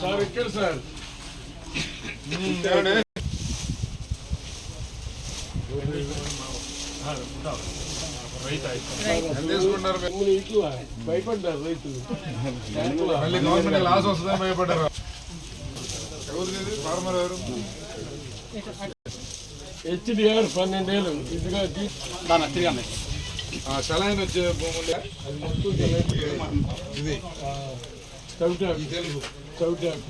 Sir ఇక్కడ sir ఎంత భయపడ్డారు రైతులు మళ్ళీ గవర్నమెంట్ లాస్ వస్తుందని భయపడ్డారు ఎవరిది ఇది? ఫార్మర్ ఎవరు హెచ్డిఆర్ పన్నెండేళ్ళు ఇదిగా తీ- ఆ, సెలైన్ వచ్చే భూములు అది మొత్తం. ఇది చౌటాకు తెలుగు చౌటాకు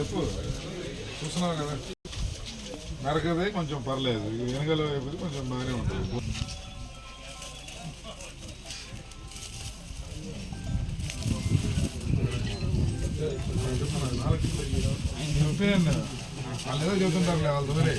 చెప్పు. చూస్తున్నావు కదా. నరకదే కొంచెం పర్లేదు. వెనకాల వైపుది కొంచెం బాగానే ఉంటుంది. ఒపీనియన్ వాళ్ళు ఏదో చెబుతుంటారులే వాళ్ళు వదిలే